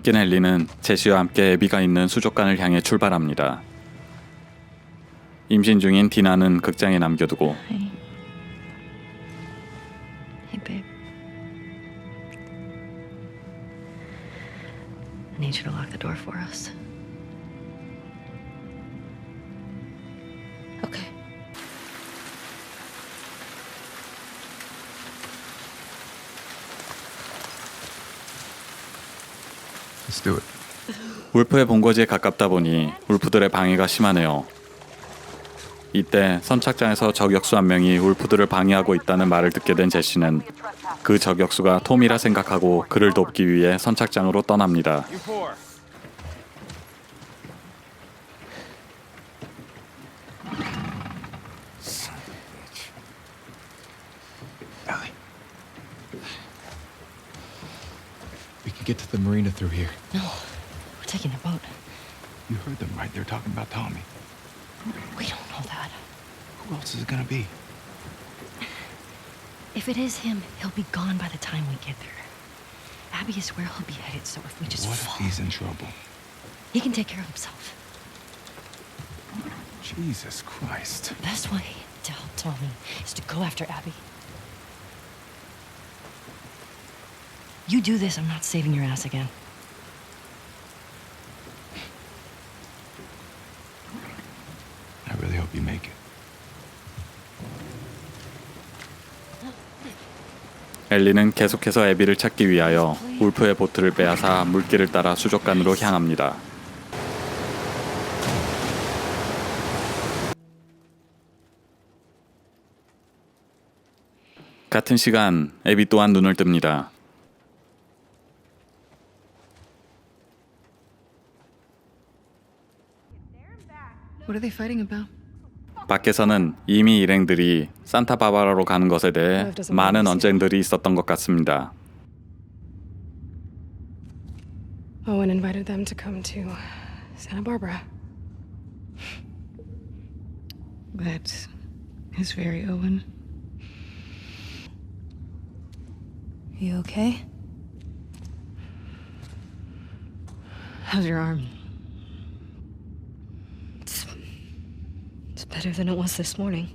깬 헨리는 제시와 함께 애비가 있는 수족관을 향해 출발합니다. 임신 중인 디나는 극장에 남겨두고 Hey. Hey, babe. I need you to lock the door for us. Let's do it. 울프의 본거지에 가깝다 보니 울프들의 방해가 심하네요. 이때 선착장에서 저격수 한 명이 울프들을 방해하고 있다는 말을 듣게 된 제시는 그 저격수가 톰이라 생각하고 그를 돕기 위해 선착장으로 떠납니다. Can get to the marina through here. No, we're taking a boat. You heard them, right? They're talking about Tommy. We don't know that. Who else is it gonna be? If it is him, he'll be gone by the time we get there. Abby is where he'll be headed, so if we just what if he's in trouble? he can take care of himself. Jesus Christ. The best way to help Tommy is to go after Abby. You do this, I'm not saving your ass again. I really hope you make it. 엘리는 계속해서 애비를 찾기 위하여 울프의 보트를 빼앗아 물길을 따라 수족관으로 향합니다. 같은 시간 애비 또한 눈을 뜹니다. 밖에서는 이미 일행들이 산타바바라로 가는 것에 대해 많은 언쟁들이 있었던 것 같습니다. Owen invited them to come to Santa Barbara. That is very Owen. You okay? How's your arm? It's, it's better than it was this morning.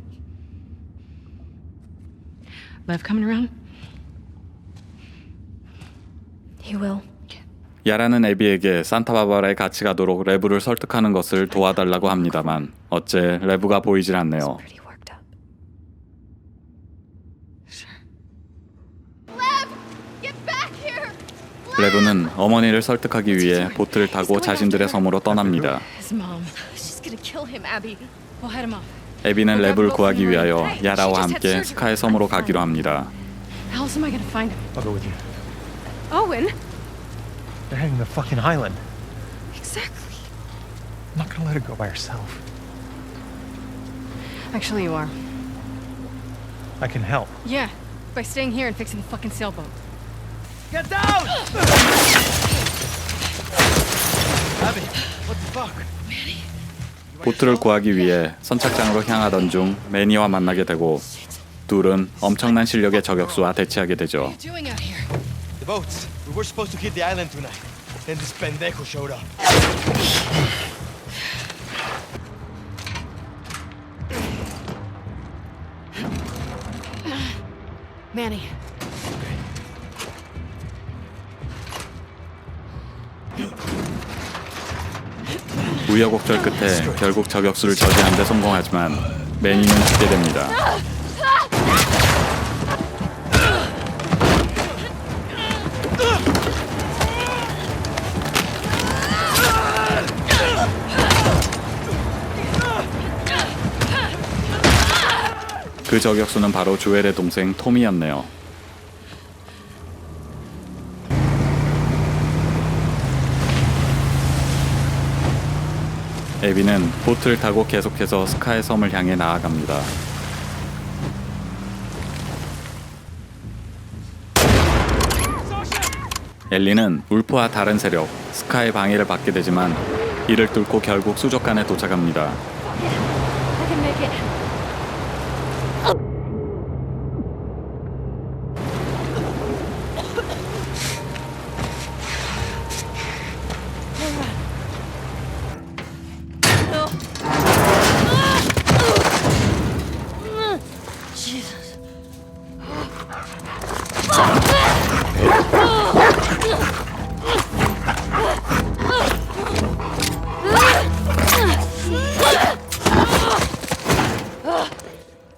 Lev coming around? He will. 야라는 애비에게 산타바바라에 같이 가도록 레브를 설득하는 것을 도와달라고 합니다만 어째 레브가 보이질 않네요. 레브는 어머니를 설득하기 위해 보트를 타고 자신들의 섬으로 떠납니다. His mom. She's gonna kill him, Abby. We'll head him off. 애비는 레브를 구하기 위하여 야라와 함께 스카의 섬으로 가기로 합니다. How else am I gonna find him? I'll go with you. Owen? They're heading to the fucking island. Exactly. I'm not gonna let her go by herself. Actually, you are. I can help. Yeah, by staying here and fixing the fucking sailboat. Get down! Abby, what the fuck? 보트를 구하기 위해 선착장으로 향하던 중 매니와 만나게 되고 둘은 엄청난 실력의 저격수와 대치하게 되죠. 우여곡절 끝에 결국 저격수를 저지하는 데 성공하지만 매니는 죽게 됩니다. 그 저격수는 바로 조엘의 동생 톰이었네요. 에비는 보트를 타고 계속해서 스카의 섬을 향해 나아갑니다. 엘리는 울프와 다른 세력 스카의 방해를 받게 되지만 이를 뚫고 결국 수족관에 도착합니다.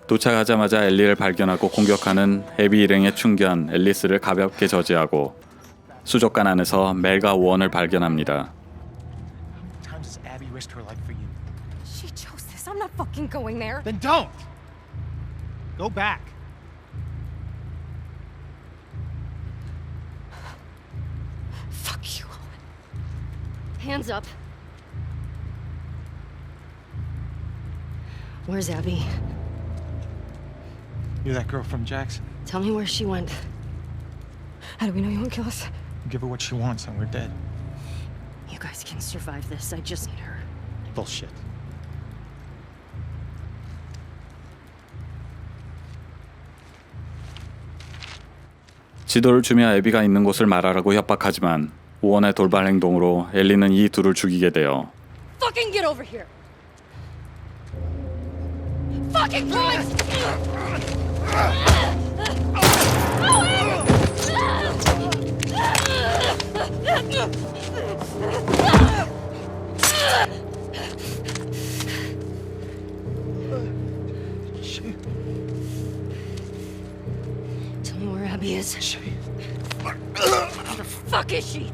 도착하자마자 엘리를 발견하고 공격하는 애비 일행에 충견 앨리스를 가볍게 저지하고 수족관 안에서 멜과 오원을 발견합니다. times has Abby risked her life for you? She chose this. I'm not fucking going there. Then don't! Go back. Fuck you, Owen. Hands up. Where's Abby? You're that girl from Jackson. Tell me where she went. How do we know you won't kill us? Give her what she wants and we're dead. You guys can survive this. I just need her. Bullshit. 지도를 주며 애비가 있는 곳을 말하라고 협박하지만 오원의 돌발 행동으로 엘리는 이 둘을 죽이게 돼요. Fucking get over here! Fucking Christ! Tell me where Abby is. Where the fuck is she?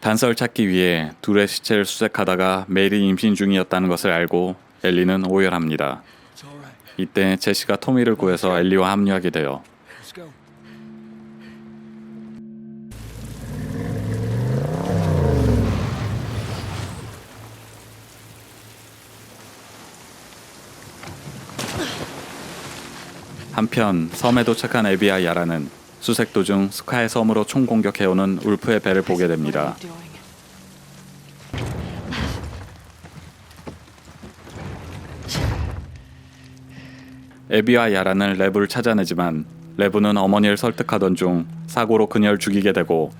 단서를 찾기 위해 둘의 시체를 수색하다가 메일이 임신 중이었다는 것을 알고 엘리는 오열합니다. 이때 제시가 토미를 구해서 엘리와 합류하게 돼요. 한편 섬에 도착한 에비와 야라는 수색 도중 스카의 섬으로 총공격해오는 울프의 배를 보게 됩니다. 에비와 야라는 레브를 찾아내지만 레브는 어머니를 설득하던 중 사고로 그녀를 죽이게 되고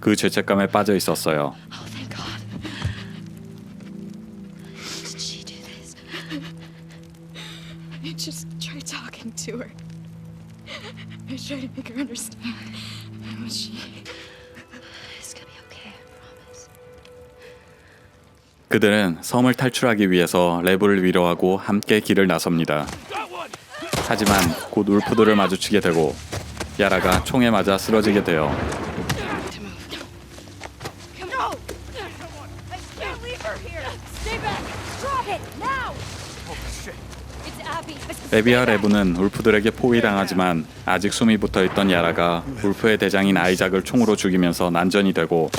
그 죄책감에 빠져 있었어요. I tried to make her understand. But she. It's gonna be okay, I promise. 그들은 섬을 탈출하기 위해서 레브를 위로하고 함께 길을 나섭니다. 하지만 곧 울프들을 마주치게 되고 야라가 총에 맞아 쓰러지게 돼요. No! I can't leave her here! Stay back! Drop it! Now! It's 에비와 레브는 울프들에게 포위당하지만 아직 숨이 붙어있던 야라가 울프의 대장인 아이작을 총으로 죽이면서 난전이 되고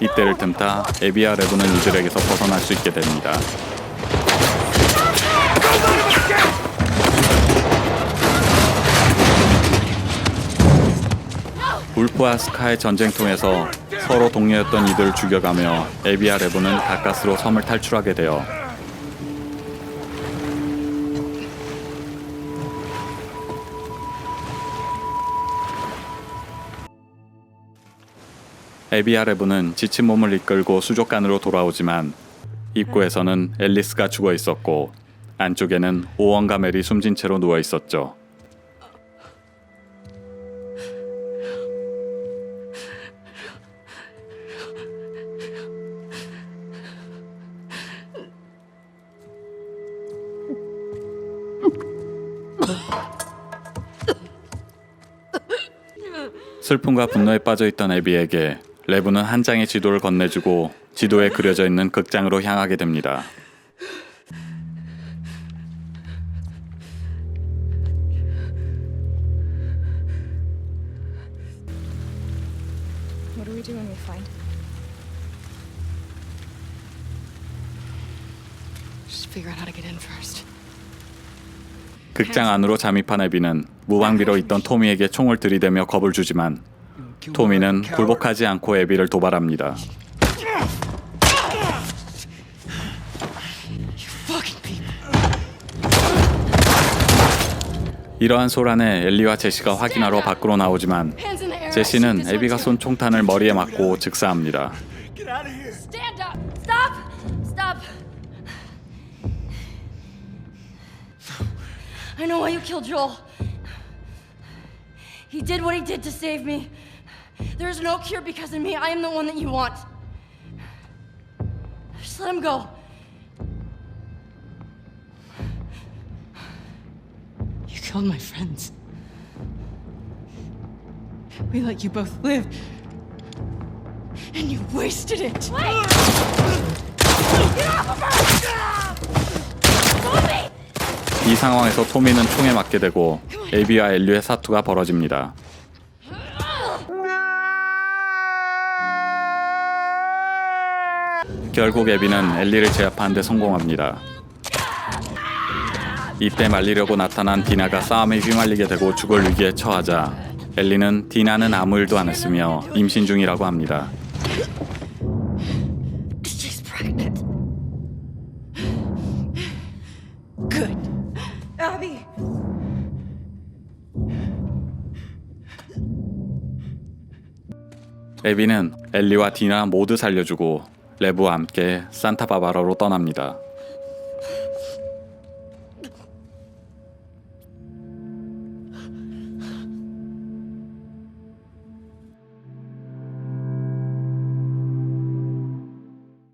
이때를 틈타 에비와 레브는 이들에게서 벗어날 수 있게 됩니다. 울프와 스카의 전쟁통에서 서로 동료였던 이들을 죽여가며 에비와 레브는 가까스로 섬을 탈출하게 돼요. 에비아레브는 지친 몸을 이끌고 수족관으로 돌아오지만 입구에서는 앨리스가 죽어 있었고 안쪽에는 오원과 멜이 숨진 채로 누워 있었죠. 슬픔과 분노에 빠져 있던 에비에게 레브는 한 장의 지도를 건네주고 지도에 그려져 있는 극장으로 향하게 됩니다. What do we do when we find him? Just figure out how to get in first. 극장 안으로 잠입한 에비는 무방비로 있던 토미에게 총을 들이대며 겁을 주지만 토미는 굴복하지 않고 애비를 도발합니다. 이러한 소란에 엘리와 제시가 확인하러 밖으로 나오지만. 제시는 애비가 쏜 총탄을 머리에 맞고 즉사합니다. There is no cure because of me. I am the one that you want. Just let him go. You killed my friends. We let you both live. And you wasted it. 이 상황에서 토미는 총에 맞게 되고 에비와 엘리의 사투가 벌어집니다. 결국 에비는 엘리를 제압하는 데 성공합니다. 이때 말리려고 나타난 디나가 싸움에 휘말리게 되고 죽을 위기에 처하자 엘리는 디나는 아무 일도 안 했으며 임신 중이라고 합니다. 에비는 엘리와 디나 모두 살려주고 레브와 함께 산타바바라로 떠납니다.